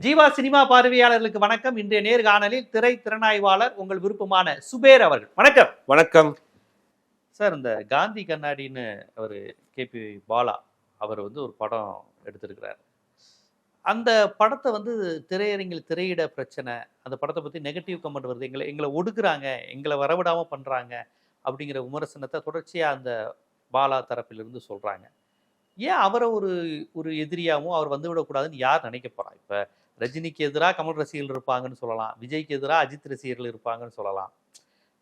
Jeeva cinema பார்வையாளர்களுக்கு வணக்கம். இன்றைய நேர்காணலில் திரை திறனாய்வாளர் உங்கள் விருப்பமான சுபேர் அவர்கள். வணக்கம். வணக்கம். சார் இந்த காந்தி கண்ணாடின்னு அவர் கேபி பாலா அவர் வந்து ஒரு படம் எடுத்திருக்கிறார். அந்த படத்தை வந்து திரையரங்கில் திரையிட பிரச்சனை அந்த படத்தை பற்றி நெகட்டிவ் கமெண்ட் வருது. எங்களை எங்களை ஒடுக்குறாங்க எங்களை வரவிடாமல் பண்ணுறாங்க அப்படிங்கிற விமர்சனத்தை தொடர்ச்சியாக அந்த பாலா தரப்பிலிருந்து சொல்கிறாங்க ஏன் அவரை ஒரு ஒரு எதிரியாகவும் அவர் வந்து விடக்கூடாதுன்னு யார் நினைக்க போறா? இப்போ ரஜினிக்கு எதிராக கமல் ரசிகர்கள் இருப்பாங்கன்னு சொல்லலாம். விஜய்க்கு எதிராக அஜித் ரசிகர்கள் இருப்பாங்கன்னு சொல்லலாம்.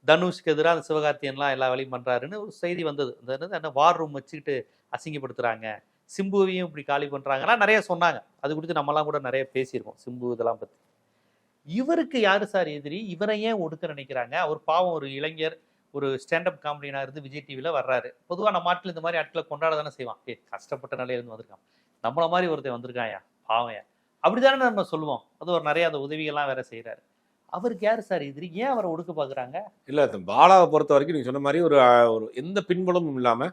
தனுஷ்க்கு எதிராக அந்த சிவகார்த்தியன்லாம் எல்லா வேலையும் பண்ணுறாருன்னு ஒரு செய்தி வந்தது. அந்த என்ன வார் ரூம் வச்சுக்கிட்டு அசிங்கப்படுத்துகிறாங்க சிம்புவையும் இப்படி காலி பண்ணுறாங்கன்னா நிறைய சொன்னாங்க. அது குறித்து நம்மலாம் கூட நிறைய பேசியிருக்கோம் சிம்பு இதெல்லாம் பற்றி இவருக்கு யார் சார் எதிரி? இவரை ஏன் ஒடுக்க நினைக்கிறாங்க? அவர் பாவம் ஒரு இளைஞர் ஒரு ஸ்டாண்டப் காமெடியனாக இருந்து விஜய் டிவியில் வர்றாரு. பொதுவாக நம்ம நாட்டில் இந்த மாதிரி ஆட்களை கொண்டாட தானே செய்வான். ஏ கஷ்டப்பட்ட நிலையிலேருந்து வந்திருக்கான். நம்மளை மாதிரி ஒருத்தன் வந்திருக்காயா பாவம்யா அப்படிதானே நம்ம சொல்லுவோம். அது ஒரு நிறைய அந்த உதவிகள்லாம் வேற செய்கிறாரு அவருக்கு யார் சார்? எதிரி ஏன் அவரை ஒடுக்க பார்க்குறாங்க இல்ல பாலாவை பொறுத்த வரைக்கும் நீங்க சொன்ன மாதிரி ஒரு ஒரு எந்த பின்புலமும் இல்லாம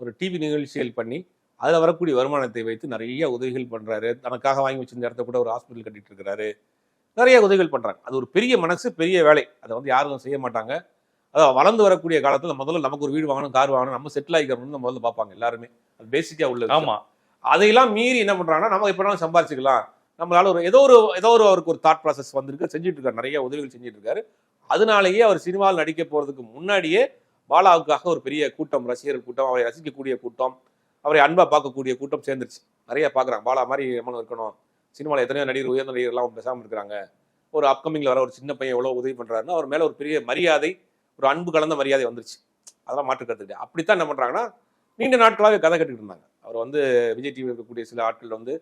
ஒரு டிவி நிகழ்ச்சிகள் பண்ணி அதுல வரக்கூடிய வருமானத்தை வைத்து நிறைய உதவிகள் பண்றாரு. தனக்காக வாங்கி வச்சிருந்த இடத்த கூட ஒரு ஹாஸ்பிட்டல் கட்டிட்டு இருக்கிறாரு. நிறைய உதவிகள் பண்றாங்க. அது ஒரு பெரிய மனசு பெரிய வேலை. அதை வந்து யாரும் செய்ய மாட்டாங்க. அதாவது வளர்ந்து வரக்கூடிய காலத்துல முதல்ல நமக்கு ஒரு வீடு வாங்கணும் கார் வாங்கணும் நம்ம செட்டில் ஆகிக்கணும்னு முதல்ல பார்ப்பாங்க எல்லாருமே. அது பேசிக்கா உள்ள விஷயம். ஆமா. அதையெல்லாம் மீறி என்ன பண்றாங்கன்னா நம்ம எப்படினாலும் சம்பாரிச்சுக்கலாம். நம்மளால ஒரு ஏதோ ஒரு ஏதோ ஒரு அவருக்கு ஒரு தாட் ப்ராசஸ் வந்திருக்கு செஞ்சுட்டு இருக்காரு நிறைய உதவிகள் செஞ்சுட்டு இருக்காரு அதனாலேயே அவர் சினிமாவில் நடிக்க போறதுக்கு முன்னாடியே பாலாவுக்காக ஒரு பெரிய கூட்டம் ரசிகர்கள் கூட்டம் அவரை ரசிக்கக்கூடிய கூட்டம் அவரை அன்பா பார்க்கக்கூடிய கூட்டம் சேர்ந்துருச்சு. நிறைய பார்க்குறாங்க. பாலா மாதிரி நம்மளும் இருக்கணும். சினிமாவில் எத்தனையோ நடிகர் உயர்ந்த நடிகர்லாம் பேசாமல் இருக்கிறாங்க ஒரு அப்கமிங்கில் வர ஒரு சின்ன பையன் எவ்வளோ உதவி பண்ணுறாருன்னா அவர் மேலே ஒரு பெரிய மரியாதை ஒரு அன்பு கலந்த மரியாதை வந்துருச்சு. அதெல்லாம் மாற்று அப்படித்தான் என்ன பண்ணுறாங்கன்னா நீண்ட நாட்களாகவே கதை கட்டிட்டு இருந்தாங்க. அவர் வந்து விஜய் டிவியில் இருக்கக்கூடிய சில ஆட்கள் வந்து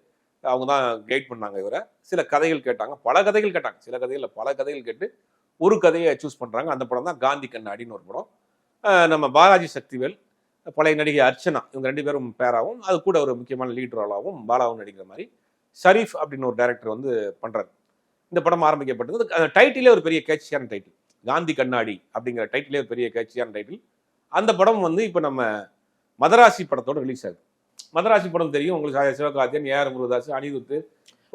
அவங்க தான் கைட் பண்ணாங்க இவரை. சில கதைகள் கேட்டாங்க. பல கதைகள் கேட்டாங்க. சில கதைகளில் பல கதைகள் கேட்டு ஒரு கதையை சூஸ் பண்ணுறாங்க அந்த படம் தான் காந்தி கண்ணாடின்னு ஒரு படம். நம்ம பாலாஜி சக்திவேல் பழைய நடிகை அர்ச்சனா இவங்க ரெண்டு பேரும் பேராகவும் அது கூட ஒரு முக்கியமான லீட் ரோலாகவும் பாலாவும் நடிக்கிற மாதிரி. ஷரீஃப் அப்படின்னு ஒரு டைரக்டர் வந்து பண்ணுறாரு இந்த படம் ஆரம்பிக்கப்பட்டது. அந்த டைட்டிலே ஒரு பெரிய கேட்சியான டைட்டில் காந்தி கண்ணாடி அப்படிங்கிற டைட்டிலே ஒரு பெரிய கேட்சியான டைட்டில் அந்த படம் வந்து இப்போ நம்ம மதராசி படத்தோட ரிலீஸ் ஆகுது. மதராசி படம் தெரியும். உங்களுக்கு சிவகார்த்தியன் ஏஆர் முருகதாஸ் அனிருத்து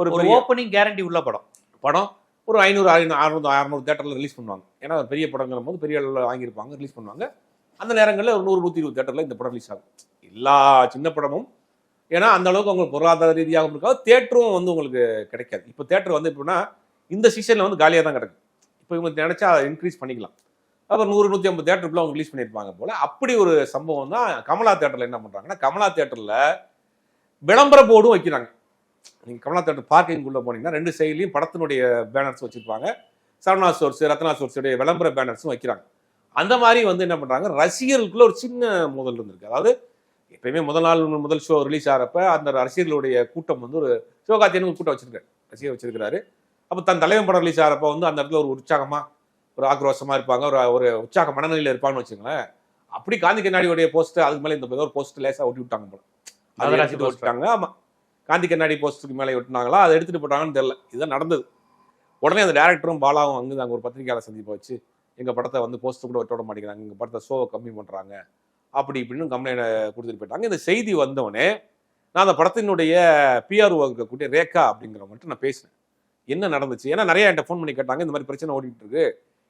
ஒரு ஓப்பனிங் கேரண்டி உள்ள படம். படம். ஒரு ஐநூறு ஐநூறு அறுநூறு அறுநூறு தேட்டரில் ரிலீஸ் பண்ணுவாங்க. ஏன்னா பெரிய படங்கிற போது பெரிய அளவில் வாங்கியிருப்பாங்க ரிலீஸ் பண்ணுவாங்க. அந்த நேரங்களில் ஒரு நூறு நூற்றி இருபது தேட்டரில் இந்த படம் ரிலீஸ் ஆகும். எல்லா சின்ன படமும். ஏன்னா அந்த அளவுக்கு உங்களுக்கு பொருளாதார ரீதியாகவும் இருக்காது தேட்டரும் வந்து உங்களுக்கு கிடைக்காது. இப்போ தேட்டர் வந்து எப்படின்னா இந்த சீசனில் வந்து காலியாக தான் கிடக்கு. இப்போ இவங்க நினைச்சா இன்க்ரீஸ் பண்ணிக்கலாம். அப்புறம் நூறு நூற்றி ஐம்பது தேட்டருக்குள்ள அவங்க ரிலீஸ் பண்ணியிருப்பாங்க போல. அப்படி ஒரு சம்பவம் தான் கமலா தேட்டரில் என்ன பண்ணுறாங்கன்னா கமலா தேட்டரில் விளம்பர போர்டும் வைக்கிறாங்க. நீங்கள் கமலா தேட்டர் பார்க்கிங் போனீங்கன்னா ரெண்டு சைட்லையும் படத்தினுடைய பேனர்ஸ் வச்சுருப்பாங்க. சரவணா சோர்ஸ் ரத்னா சோர்ஸுடைய விளம்பர பேனர்ஸும் வைக்கிறாங்க. அந்த மாதிரி வந்து என்ன பண்ணுறாங்க ரசிகர்களுக்குள்ள ஒரு சின்ன மோதல் இருந்திருக்கு. அதாவது எப்பயுமே முதல் நாள் முதல் ஷோ ரிலீஸ் ஆகிறப்ப அந்த ரசிகர்களுடைய கூட்டம் வந்து ஒரு சிவகார்த்தியனுக்கு கூட்டம் வச்சிருக்காரு. ரசிகர் வச்சிருக்கிறாரு. அப்போ தன் தலைவன் படம் ரிலீஸ் ஆகிறப்ப வந்து அந்த இடத்துல ஒரு உற்சாகமாக ஒரு ஆக்ரோஷமா இருப்பாங்க ஒரு ஒரு உற்சாக மனநிலையில இருப்பாங்கன்னு வச்சுங்களேன் அப்படி காந்தி கண்ணாடியோடைய போஸ்ட் அதுக்கு மேலே இந்த ஒரு போஸ்ட் லேசா ஒட்டி விட்டாங்க போல. அதை எடுத்துட்டு poster. ஒட்டிட்டாங்க. ஆமா. காந்தி கண்ணாடி போஸ்ட்டுக்கு மேலே ஒட்டினாங்களா? அதை எடுத்துட்டு போட்டாங்கன்னு தெரியல. இதுதான் நடந்தது. உடனே அந்த டேரக்டரும் பாலாவும் அங்கே அங்கே ஒரு பத்திரிகையாளர் சந்திப்பை வச்சு எங்க படத்தை வந்து போஸ்ட் கூட ஒட்ட விட மாட்டேங்கிறாங்க. எங்க படத்தை ஷோவை கம்மி பண்றாங்க. அப்படி இப்படின்னு கம்ப்ளைண்ட் கொடுத்துட்டு போயிட்டாங்க. இந்த செய்தி வந்தவொடனே நான் அந்த படத்தினுடைய பிஆர் இருக்கக்கூடிய ரேகா அப்படிங்கிறவங்கள்ட்ட நான் பேசினேன். என்ன நடந்துச்சு? ஏன்னா நிறைய என்கிட்ட ஃபோன் பண்ணி கேட்டாங்க. இந்த மாதிரி பிரச்சனை ஓடிட்டு இருக்கு.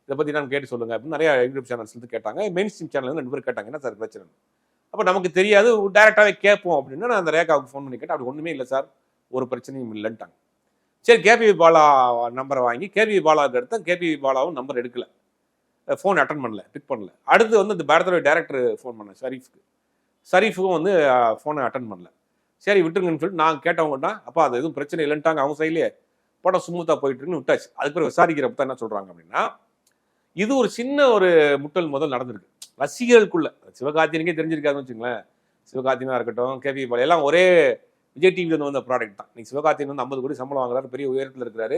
இதை பற்றி நான் கேட்டு சொல்லுங்கள் அப்படின்னு நிறைய யூடியூப் சேனல்ஸ்லேருந்து கேட்டாங்க. மெயின் ஸ்ட்ரீம் சேனல் ரெண்டு பேர் கேட்டாங்க. என்ன சார் பிரச்சனை? அப்போ நமக்கு தெரியாது. டேரெக்டாகவே கேட்போம் அப்படின்னு நான் அந்த ரேகாவுக்கு ஃபோன் பண்ணி கேட்டேன். அப்படி ஒன்றுமே இல்லை சார் ஒரு பிரச்சனையும் இல்லைன்ட்டாங்க. சரி கேபிவி பாலா நம்பரை வாங்கி கேபி பாலாவுக்கு எடுத்தேன். கேபிவி பாலாவும் நம்பர் எடுக்கல. ஃபோன் அட்டன் பண்ணல பிக் பண்ணல. அடுத்து வந்து இந்த படத்தோட டேரக்டர் ஃபோன் பண்ணேன் ஷரீஃப்க்கு. ஷரீஃபுக்கும் வந்து ஃபோனை அட்டன் பண்ணல. சரி விட்டுருங்கன்னு சொல்லிட்டு நான் கேட்டவங்கட்டா அப்பா அது எதுவும் பிரச்சனை இல்லைன்ட்டாங்க. அவங்க சைட்லேயே படம் சுமூத்தாக போயிட்டு இருக்குன்னு விட்டாச்சு. அதுக்கு பிறகு விசாரிக்கிறப்ப தான் என்ன சொல்கிறாங்க அப்படின்னா இது ஒரு சின்ன ஒரு முட்டல் முதல் நடந்திருக்கு. ரசிகர்களுக்குள்ள சிவகார்த்தியனுக்கே தெரிஞ்சிருக்காதுன்னு வச்சுங்களேன். சிவகார்த்தியனா இருக்கட்டும் கேபி பால் எல்லாம் ஒரே விஜய் டிவில வந்த ப்ராடக்ட் தான். நீங்க சிவகார்த்தியன் வந்து ஐம்பது கோடி சம்பளம் வாங்குறாரு பெரிய உயரத்தில் இருக்கிறாரு.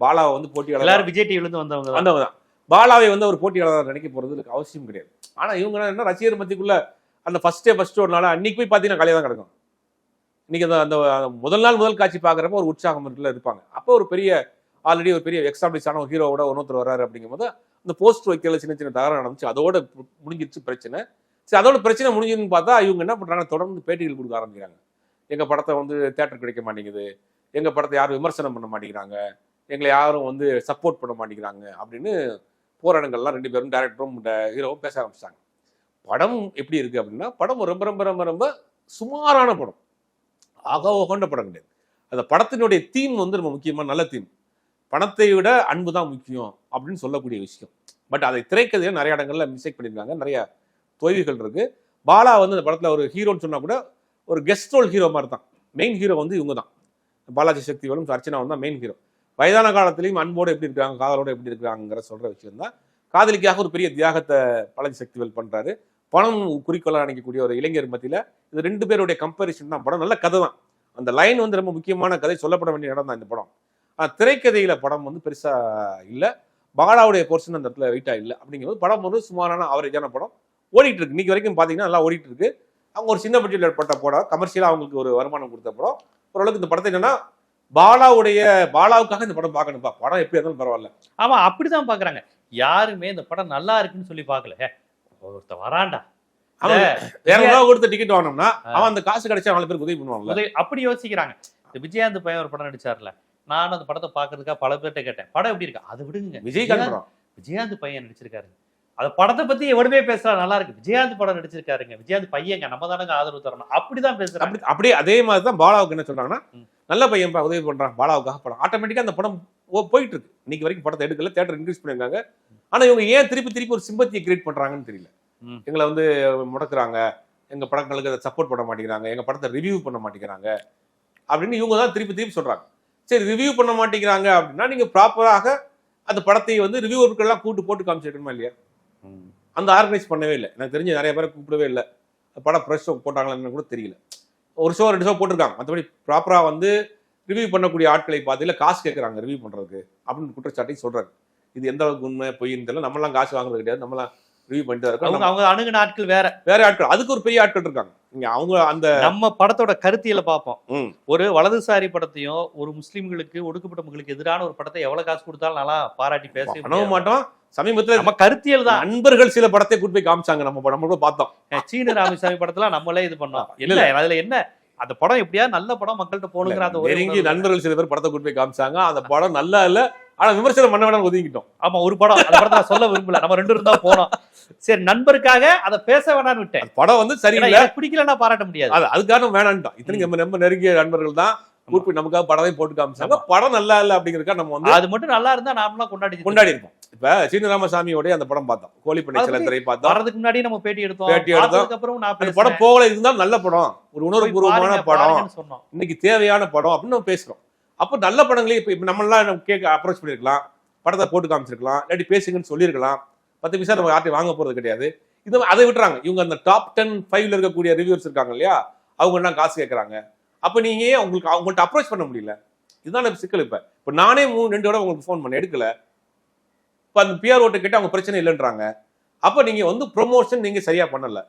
பாலாவை வந்து போட்டியாளர் எல்லாரும் விஜய் டிவில இருந்து வந்தவங்க. வந்தவங்க தான். பாலாவை வந்து ஒரு போட்டியாளர் நினைக்க எனக்கு அவசியம் கிடையாது. ஆனா இவங்க என்ன ரசிகர் மத்திக்குள்ள அந்த ஃபர்ஸ்டே ஃபர்ஸ்ட் ஒரு நாள் அன்னைக்கு போய் பார்த்தீங்கன்னா கலையாக தான் கிடக்கும். இன்னைக்கு அந்த அந்த முதல் நாள் முதல் காட்சி பார்க்குறப்ப ஒரு உற்சாகம் இருப்பாங்க. அப்போ ஒரு பெரிய ஆல்ரெடி ஒரு பெரிய எக்ஸ்டாப்ளிஷான ஹீரோவோட ஒன்னொருத்தர் வராரு அப்படிங்கும்போது அந்த போஸ்ட் வைக்கல சின்ன சின்ன தகராறு நடந்துச்சு. அதோட முடிஞ்சிருச்சு பிரச்சனை. சரி அதோட பிரச்சனை முடிஞ்சுன்னு பார்த்தா இவங்க என்ன பண்ணுறாங்க தொடர்ந்து பேட்டிகள் கொடுக்க ஆரம்பிக்கிறாங்க. எங்கள் படத்தை வந்து தேட்டர் கிடைக்க மாட்டேங்குது. எங்கள் படத்தை யாரும் விமர்சனம் பண்ண மாட்டேங்கிறாங்க. எங்களை யாரும் வந்து சப்போர்ட் பண்ண மாட்டேங்கிறாங்க அப்படின்னு போராட்டங்கள்லாம் ரெண்டு பேரும் டேரக்டரும் ஹீரோவும் பேச ஆரம்பிச்சிட்டாங்க. படம் எப்படி இருக்குது அப்படின்னா படம் ரொம்ப ரொம்ப ரொம்ப ரொம்ப சுமாரான படம். ஆக ஓகோண்ட படம் கிடையாது. அந்த படத்தினுடைய தீம் வந்து ரொம்ப முக்கியமாக நல்ல தீம் பணத்தை விட அன்பு தான் முக்கியம் அப்படின்னு சொல்லக்கூடிய விஷயம். பட் அதை திரைக்கதையில் நிறைய இடங்கள்ல மிஸ்டேக் பண்ணியிருக்காங்க நிறைய தோல்விகள் இருக்கு. பாலா வந்து அந்த படத்துல ஒரு ஹீரோன்னு சொன்னா கூட ஒரு கெஸ்ட் ரோல் ஹீரோ மாதிரி தான் மெயின் ஹீரோ வந்து இவங்க தான் பாலாஜி சக்திவேலும் அர்ச்சனாவும் தான் மெயின் ஹீரோ வயதான காலத்திலையும் அன்போடு எப்படி இருக்காங்க காதலோட எப்படி இருக்காங்கிற சொல்ற விஷயம் தான் காதலிக்காக ஒரு பெரிய தியாகத்தை பாலாஜி சக்திவேல் பண்றாரு. பணம் குறிக்கோளாக நினைக்கக்கூடிய ஒரு இளைஞர் மத்தியில் இது ரெண்டு பேருடைய கம்பேரிசன் தான். படம் நல்ல கதை தான் அந்த லைன் வந்து ரொம்ப முக்கியமான கதை சொல்லப்பட வேண்டிய இடம் தான் இந்த படம். திரைக்கதையில படம் வந்து பெருசா இல்ல. பாலாவுடைய போர்ஷன் அந்த இடத்துல வெயிட்டா இல்லை. அப்படிங்கும்போது படம் வந்து சுமாரான ஆவரேஜான படம். ஓடிட்டு இருக்கு. இன்னைக்கு வரைக்கும் பாத்தீங்கன்னா நல்லா ஓடிட்டு இருக்கு. அவங்க ஒரு சின்ன பட்ஜெட்ல ஏற்பட்ட படம். கமர்ஷியலா அவங்களுக்கு ஒரு வருமானம் கொடுத்த படம். ஓரளவுக்கு இந்த படத்தை என்னன்னா பாலாவுடைய பாலாவுக்காக இந்த படம் பார்க்கணும்ப்பா. படம் எப்படி இருந்தாலும் பரவாயில்ல. ஆமா அப்படிதான் பாக்குறாங்க. யாருமே இந்த படம் நல்லா இருக்குன்னு சொல்லி பார்க்கல. வரான்டா. அவன் வேற கொடுத்து டிக்கெட் வாங்கினோம்னா. அவன் அந்த காசு கிடைச்சா நாலு பேருக்கு உதவி பண்ணுவாங்கல்ல உதவி- அப்படி யோசிக்கிறாங்க. இந்த விஜயாந்த் பையன் ஒரு படம் நடிச்சார்ல. நானும் அந்த படத்தை பாக்குறதுக்காக பல பேர்ட்ட கேட்டேன் படம் எப்படி இருக்கு? அதை விடுங்க. விஜயகாந்த் படம். விஜயாந்த் பையன் நடிச்சிருக்காரு. அந்த படத்தை பத்தி எவனுமே பேசுறா நல்லா இருக்கு. விஜயாந்த் படம் நடிச்சிருக்காருங்க. விஜயாந்த் பையங்க நம்ம தானங்க ஆதரவு தரணும். அப்படிதான் பேசுறாங்க. அப்படி அப்படியே அதே மாதிரி தான் பாலாவுக்கு என்ன சொல்றாங்கன்னா. நல்ல பையன் உதவி பண்றான் பாலாவுக்காக படம். ஆட்டோமேட்டிக்கா அந்த படம் ஓ- போயிட்டு இருக்கு இன்னைக்கு வரைக்கும் படத்தை எடுக்கல தேட்டர் இன்க்ரீஸ் பண்ணிருக்காங்க ஆனா இவங்க ஏன் திருப்பி திருப்பி ஒரு சிம்பத்தியை கிரியேட் பண்றாங்கன்னு தெரியல. எங்களை வந்து முடக்குறாங்க. எங்க படங்களுக்கு அதை சப்போர்ட் பண்ண மாட்டேங்கிறாங்க. எங்க படத்தை ரிவ்யூ பண்ண மாட்டேங்கிறாங்க. அப்படின்னு இவங்க தான் திருப்பி திருப்பி சொல்றாங்க. சரி ரிவ்யூ பண்ண மாட்டேங்கிறாங்க அப்படின்னா நீங்க ப்ராப்பராக அந்த படத்தை வந்து ரிவ்யூவர்கள்லாம் கூட்டு போட்டு காமிச்சிருக்கணுமா இல்லையா. அந்த ஆர்கனைஸ் பண்ணவே இல்லை. எனக்கு தெரிஞ்சு நிறைய பேரை கூப்பிடவே இல்லை. படம் ப்ரெஸ் ஷோ போட்டாங்களான்னு கூட தெரியல. ஒரு ஷோ ரெண்டு ஷோ போட்டிருக்காங்க. மற்றபடி ப்ராப்பராக வந்து ரிவ்யூ பண்ணக்கூடிய ஆட்களை பார்த்து இல்லை காசு கேட்குறாங்க ரிவ்யூ பண்ணுறதுக்கு அப்படின்னு குற்றச்சாட்டையும் சொல்றாரு. இது எந்த அளவுக்கு உண்மை பொய்ன்னு தெரியல. நம்மலாம் காசு வாங்குறது கிடையாது. நம்மலாம் ரிவ்யூ பண்ணிட்டு தான் இருக்கோம். அவங்க அணுகுன ஆட்கள் வேற. வேற ஆட்கள். அதுக்கு ஒரு பெரிய ஆட்கள் இருக்காங்க. இங்க அவங்க அந்த நம்ம படத்தோட கருத்தியலை பார்ப்போம். ஒரு வலதுசாரி படத்தையும் ஒரு முஸ்லிம்களுக்கு ஒடுக்கப்பட்ட மக்களுக்கு எதிரான ஒரு படத்தை எவ்வளவு காசு கொடுத்தாலும் நல்லா பாராட்டி பேச பண்ணவும் மாட்டோம். சமீபத்துல நம்ம கருத்தியல் தான். நண்பர்கள் சில படத்தை கூட்டு போய் காமிச்சாங்க. நம்ம படம் கூட பார்த்தோம். சீன ராமசாமி படத்துல நம்மளே இது பண்ணோம். இல்ல, அதுல என்ன? அந்த படம் எப்படியா நல்ல படம் மக்கள்கிட்ட போகணுங்கிற அந்த நெருங்கி. நண்பர்கள் சில பேர் படத்தை கூட்டு போய் காமிச்சாங்க. அந்த படம் நல்லா இல்ல. ஆனா விமர்சனம் பண்ண வேணாம் ஒதுங்கிட்டோம் ஆமா ஒரு படம். அந்த படத்தை நான் சொல்ல விரும்பல. நம்ம ரெண்டு இருந்தா போனோம். சரி நண்பருக்காக அதை பேச வேணாம்னு விட்டேன். படம் வந்து சரியில்லை. பிடிக்கலன்னா பாராட்ட முடியாது. அது அதுக்காக வேணான்ட்டோம் இத்தனைக்கு நம்ம ரொம்ப நெருங்கிய நண்பர்கள் தான். போய் நமக்காக படத்தை போட்டு காமிச்சாங்க. படம் நல்லா இல்ல அப்படிங்கறதுக்காக நம்ம வந்து அது மட்டும் நல்லா இருந்தா நார்மலா கொண்டாடி கொண்டாடி இருப்போம். இப்ப சீனராமசாமியோட அந்த படம் பார்த்தோம். கோழிப்பண்ணை அது சில பத்தி திரை பார்த்தோம். வர்றதுக்கு முன்னாடி நம்ம பேட்டி எடுத்தோம். பேட்டி எடுத்தோம். பார்த்ததுக்கு அப்புறம் நான். படம் போகல. இருந்தாலும் நல்ல படம். ஒரு உணர்வுபூர்வமான படம். இன்னைக்கு தேவையான படம் அப்படின்னு நம்ம பேசுறோம். அப்போ நல்ல படங்களே இப்போ நம்மளாம் கேட்க அப்ரோச் பண்ணியிருக்கலாம் படத்தை போட்டு காமிச்சிருக்கலாம். இல்லாட்டி பேசுங்கன்னு சொல்லியிருக்கலாம். பத்து பைசா நம்ம யார்ட்டையும் வாங்க போகிறது கிடையாது. இது அதை விட்டுறாங்க. இவங்க அந்த டாப் டென் ஃபைவ்ல இருக்கக்கூடிய ரிவ்யூர்ஸ் இருக்காங்க இல்லையா? அவங்க என்ன காசு கேட்குறாங்க. அப்போ நீங்கள் ஏன் உங்களுக்கு அவங்கள்ட்ட அப்ரோச் பண்ண முடியல? இதுதான் சிக்கல் இப்போ. இப்போ நானே மூணு ரெண்டு விட உங்களுக்கு ஃபோன் பண்ண எடுக்கல. இப்போ அந்த பிஆர் ஓட்டை கேட்டு அவங்க பிரச்சனை இல்லைன்றாங்க. அப்போ நீங்கள் வந்து ப்ரொமோஷன் நீங்கள் சரியாக பண்ணலை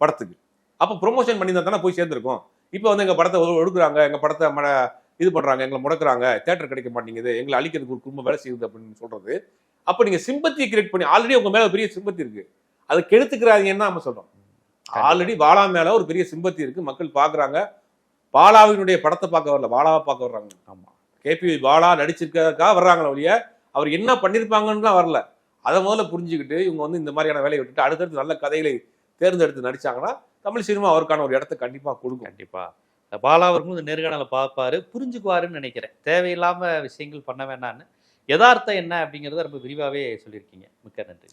படத்துக்கு. அப்போ ப்ரொமோஷன் பண்ணி தானே போய் சேர்ந்துருக்கோம். இப்போ வந்து எங்கள் படத்தை ஒடுக்குறாங்க. எங்கள் படத்தை மட இது பண்றாங்க எங்களை முடக்குறாங்க தேட்டர் கிடைக்க மாட்டேங்குது எங்களை அழிக்கிறதுக்கு ஒரு குடும்பம் வேலை செய்யுது அப்படின்னு சொல்றது. அப்ப நீங்க சிம்பத்தி கிரியேட் பண்ணி ஆல்ரெடி உங்க மேல பெரிய சிம்பத்தி இருக்கு. அதை கெடுத்துக்கிறாதீங்கன்னு நம்ம சொல்றோம். ஆல்ரெடி பாலா மேல ஒரு பெரிய சிம்பத்தி இருக்கு. மக்கள் பாக்குறாங்க. பாலாவினுடைய படத்தை பார்க்க வரல பாலாவை பார்க்க வர்றாங்க. ஆமா. கேபி பாலா நடிச்சிருக்கிறதுக்காக வர்றாங்களே ஒழிய அவர் என்ன பண்ணிருப்பாங்கன்னு வரல. அதை முதல்ல புரிஞ்சுக்கிட்டு இவங்க வந்து இந்த மாதிரியான வேலையை விட்டுட்டு அடுத்தடுத்து நல்ல கதைகளை தேர்ந்தெடுத்து நடிச்சாங்கன்னா தமிழ் சினிமா அவருக்கான ஒரு இடத்த கண்டிப்பா கொடுக்கும். கண்டிப்பா. பாலா இந்த நேர்காணலை பார்ப்பாரு புரிஞ்சுக்குவாருன்னு நினைக்கிறேன். தேவையில்லாம விஷயங்கள் பண்ண வேண்டான்னு யதார்த்தம் என்ன அப்படிங்கிறத ரொம்ப விரிவாகவே சொல்லியிருக்கீங்க. மிக்க நன்றி.